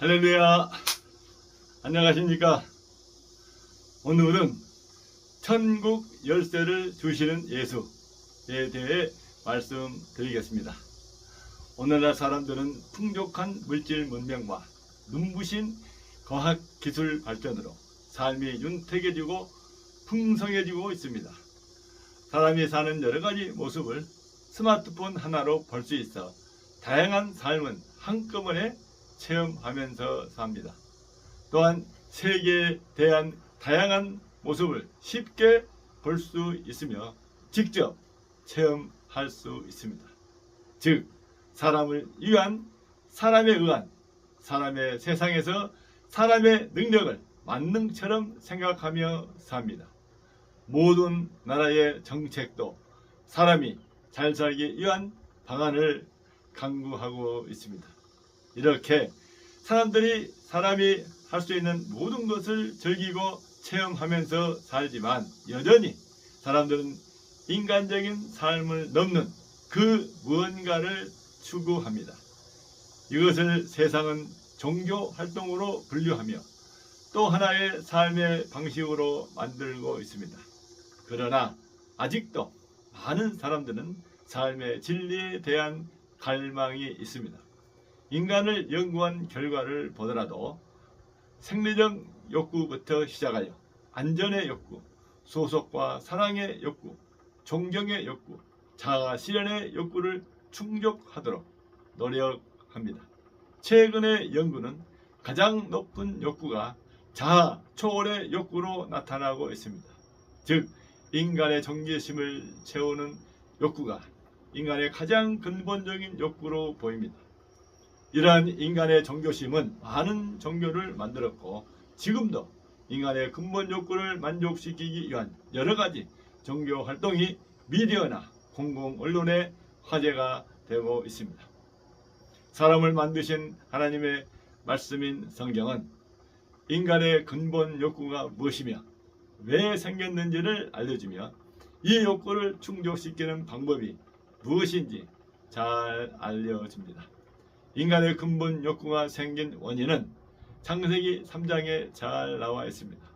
할렐루야. 안녕하십니까. 오늘은 천국 열쇠를 주시는 예수에 대해 말씀드리겠습니다. 오늘날 사람들은 풍족한 물질 문명과 눈부신 과학 기술 발전으로 삶이 윤택해지고 풍성해지고 있습니다. 사람이 사는 여러 가지 모습을 스마트폰 하나로 볼 수 있어 다양한 삶은 한꺼번에 체험하면서 삽니다. 또한 세계에 대한 다양한 모습을 쉽게 볼 수 있으며 직접 체험할 수 있습니다. 즉, 사람을 위한, 사람에 의한, 사람의 세상에서 사람의 능력을 만능처럼 생각하며 삽니다. 모든 나라의 정책도 사람이 잘 살기 위한 방안을 강구하고 있습니다. 이렇게 사람들이 사람이 할 수 있는 모든 것을 즐기고 체험하면서 살지만 여전히 사람들은 인간적인 삶을 넘는 그 무언가를 추구합니다. 이것을 세상은 종교 활동으로 분류하며 또 하나의 삶의 방식으로 만들고 있습니다. 그러나 아직도 많은 사람들은 삶의 진리에 대한 갈망이 있습니다. 인간을 연구한 결과를 보더라도 생리적 욕구부터 시작하여 안전의 욕구, 소속과 사랑의 욕구, 존경의 욕구, 자아 실현의 욕구를 충족하도록 노력합니다. 최근의 연구는 가장 높은 욕구가 자아 초월의 욕구로 나타나고 있습니다. 즉 인간의 정체심을 채우는 욕구가 인간의 가장 근본적인 욕구로 보입니다. 이러한 인간의 종교심은 많은 종교를 만들었고 지금도 인간의 근본 욕구를 만족시키기 위한 여러 가지 종교 활동이 미디어나 공공 언론의 화제가 되고 있습니다. 사람을 만드신 하나님의 말씀인 성경은 인간의 근본 욕구가 무엇이며 왜 생겼는지를 알려주며 이 욕구를 충족시키는 방법이 무엇인지 잘 알려줍니다. 인간의 근본 욕구가 생긴 원인은 창세기 3장에 잘 나와 있습니다.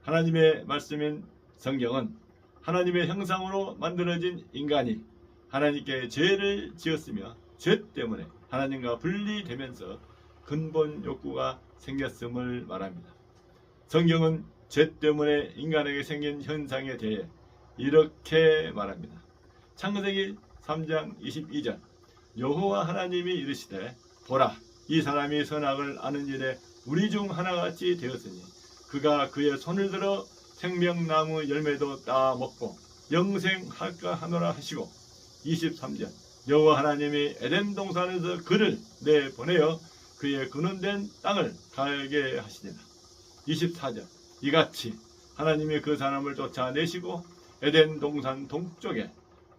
하나님의 말씀인 성경은 하나님의 형상으로 만들어진 인간이 하나님께 죄를 지었으며 죄 때문에 하나님과 분리되면서 근본 욕구가 생겼음을 말합니다. 성경은 죄 때문에 인간에게 생긴 현상에 대해 이렇게 말합니다. 창세기 3장 22절 여호와 하나님이 이르시되 보라 이 사람이 선악을 아는 일에 우리 중 하나같이 되었으니 그가 그의 손을 들어 생명나무 열매도 따 먹고 영생할까 하노라 하시고 23절 여호와 하나님이 에덴 동산에서 그를 내 보내어 그의 근원된 땅을 갈게 하시니라. 24절 이같이 하나님이 그 사람을 쫓아내시고 에덴 동산 동쪽에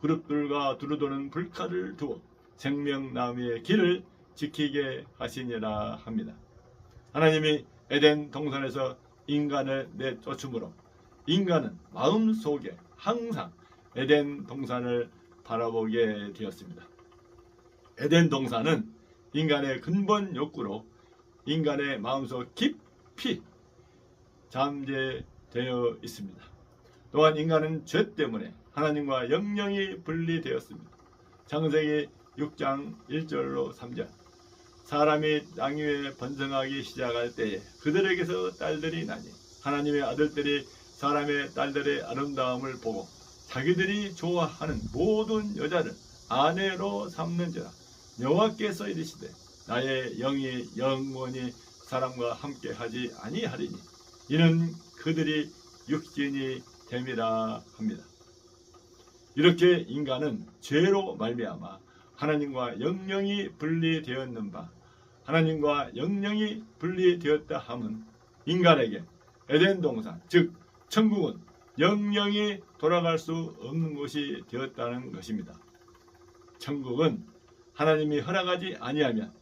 그룹들과 두루도는 불칼을 두어 생명나무의 길을 지키게 하시니라 합니다. 하나님이 에덴 동산에서 인간을 내쫓음으로 인간은 마음속에 항상 에덴 동산을 바라보게 되었습니다. 에덴 동산은 인간의 근본 욕구로 인간의 마음속 깊이 잠재되어 있습니다. 또한 인간은 죄 때문에 하나님과 영영이 분리되었습니다. 창세기 6장 1절로 3절 사람이 땅 위에 번성하기 시작할 때에 그들에게서 딸들이 나니 하나님의 아들들이 사람의 딸들의 아름다움을 보고 자기들이 좋아하는 모든 여자를 아내로 삼는지라 여호와께서 이르시되 나의 영이 영원히 사람과 함께하지 아니하리니 이는 그들이 육신이 됨이라 합니다. 이렇게 인간은 죄로 말미암아 하나님과 영영이 분리되었는 바 하나님과 영영이 분리되었다 함은 인간에게 에덴 동산 즉 천국은 영영이 돌아갈 수 없는 곳이 되었다는 것입니다. 천국은 하나님이 허락하지 아니하면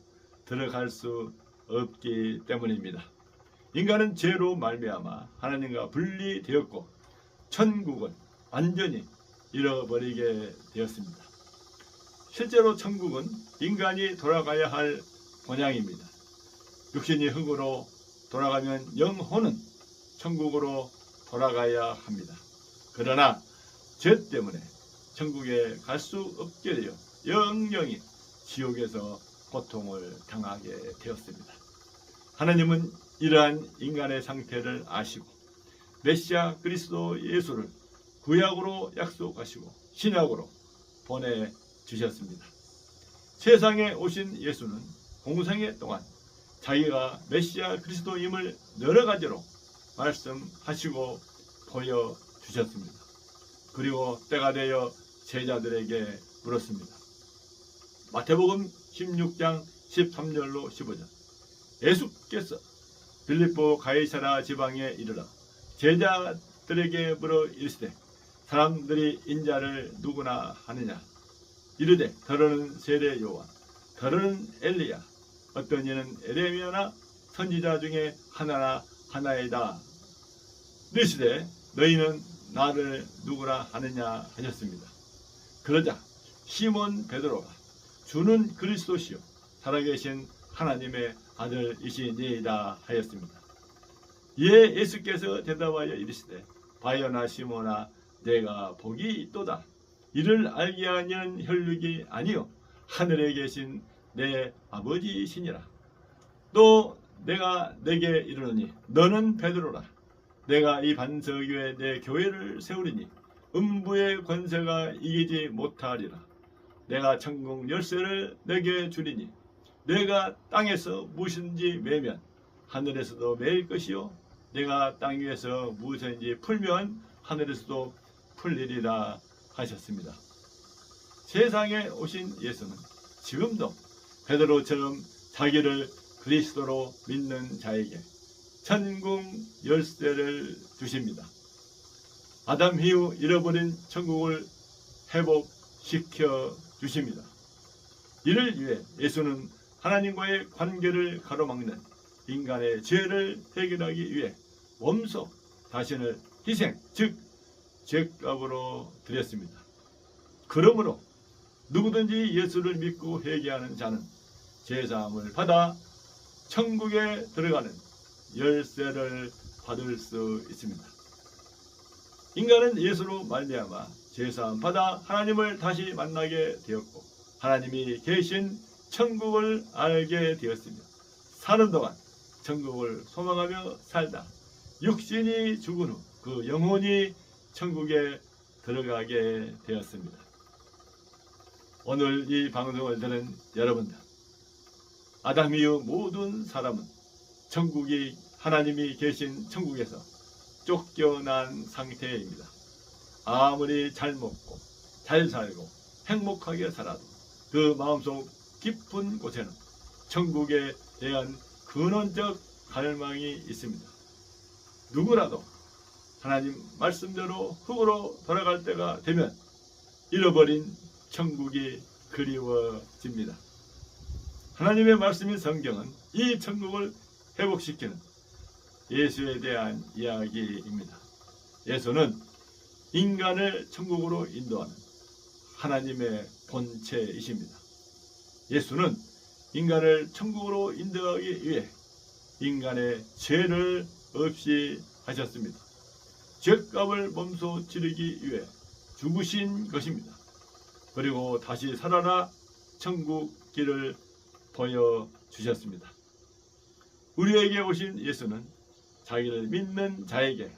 들어갈 수 없기 때문입니다. 인간은 죄로 말미암아 하나님과 분리되었고 천국은 완전히 잃어버리게 되었습니다. 실제로 천국은 인간이 돌아가야 할 본향입니다. 육신이 흙으로 돌아가면 영혼은 천국으로 돌아가야 합니다. 그러나 죄 때문에 천국에 갈 수 없게 되어 영영이 지옥에서 고통을 당하게 되었습니다. 하나님은 이러한 인간의 상태를 아시고 메시아 그리스도 예수를 구약으로 약속하시고 신약으로 보내 주셨습니다. 세상에 오신 예수는 공생애 동안 자기가 메시아 그리스도임을 여러 가지로 말씀하시고 보여 주셨습니다. 그리고 때가 되어 제자들에게 물었습니다. 마태복음 16장 13절로 15절. 예수께서 빌립보 가이사라 지방에 이르러 제자들에게 물어 이르시되 사람들이 인자를 누구나 하느냐 이르되 더러는 세례 요한 더러는 엘리야 어떤 이는 에레미야나 선지자 중에 하나나 하나이다. 이르시되 너희는 나를 누구라 하느냐 하셨습니다. 그러자 시몬 베드로가 주는 그리스도시요 살아계신 하나님의 아들이시니이다 하였습니다. 이에 예수께서 대답하여 이르시되 바요나 시모나 내가 복이 있도다 이를 알게 하는 혈육이 아니요. 하늘에 계신 내 아버지이시니라. 또 내가 내게 이르노니 너는 베드로라. 내가 이 반석 위에 내 교회를 세우리니 음부의 권세가 이기지 못하리라. 내가 천국 열쇠를 내게 주리니 내가 땅에서 무엇인지 매면 하늘에서도 매일 것이요. 내가 땅 위에서 무엇인지 풀면 하늘에서도 풀리리라 하셨습니다. 세상에 오신 예수는 지금도 베드로처럼 자기를 그리스도로 믿는 자에게 천국 열쇠를 주십니다. 아담 이후 잃어버린 천국을 회복시켜 주십니다. 이를 위해 예수는 하나님과의 관계를 가로막는 인간의 죄를 해결하기 위해 몸소 자신을 희생, 즉 죄값으로 드렸습니다. 그러므로 누구든지 예수를 믿고 회개하는 자는 제사함을 받아 천국에 들어가는 열쇠를 받을 수 있습니다. 인간은 예수로 말미암아 제사함 받아 하나님을 다시 만나게 되었고 하나님이 계신 천국을 알게 되었으며 사는 동안 천국을 소망하며 살다 육신이 죽은 후 그 영혼이 천국에 들어가게 되었습니다. 오늘 이 방송을 들은 여러분들 아담 이후 모든 사람은 천국이 하나님이 계신 천국에서 쫓겨난 상태입니다. 아무리 잘 먹고 잘 살고 행복하게 살아도 그 마음속 깊은 곳에는 천국에 대한 근원적 갈망이 있습니다. 누구라도 하나님 말씀대로 흙으로 돌아갈 때가 되면 잃어버린 천국이 그리워집니다. 하나님의 말씀인 성경은 이 천국을 회복시키는 예수에 대한 이야기입니다. 예수는 인간을 천국으로 인도하는 하나님의 본체이십니다. 예수는 인간을 천국으로 인도하기 위해 인간의 죄를 없이 하셨습니다. 죄값을 몸소 치르기 위해 죽으신 것입니다. 그리고 다시 살아나 천국 길을 보여 주셨습니다. 우리에게 오신 예수는 자기를 믿는 자에게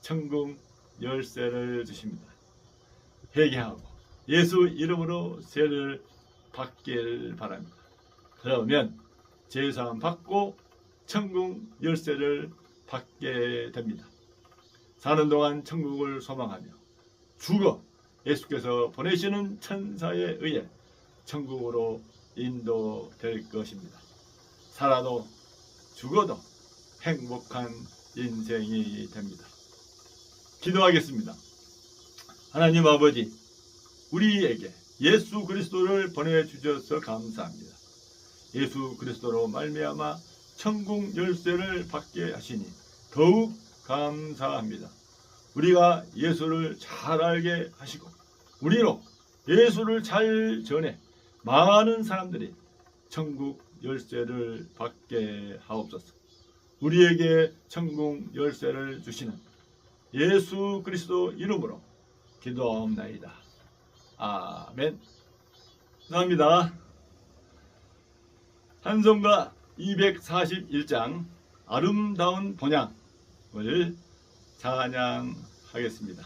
천국 열쇠를 주십니다. 회개하고 예수 이름으로 세를 받길 바랍니다. 그러면 제사함 받고 천국 열쇠를 받게 됩니다. 사는 동안 천국을 소망하며 죽어 예수께서 보내시는 천사에 의해 천국으로 인도될 것입니다. 살아도 죽어도 행복한 인생이 됩니다. 기도하겠습니다. 하나님 아버지, 우리에게 예수 그리스도를 보내주셔서 감사합니다. 예수 그리스도로 말미암아 천국 열쇠를 받게 하시니 더욱 감사합니다. 우리가 예수를 잘 알게 하시고 우리로 예수를 잘 전해 많은 사람들이 천국 열쇠를 받게 하옵소서. 우리에게 천국 열쇠를 주시는 예수 그리스도 이름으로 기도하옵나이다. 아멘. 감사합니다. 한송가 241장 아름다운 본향 을 찬양하겠습니다.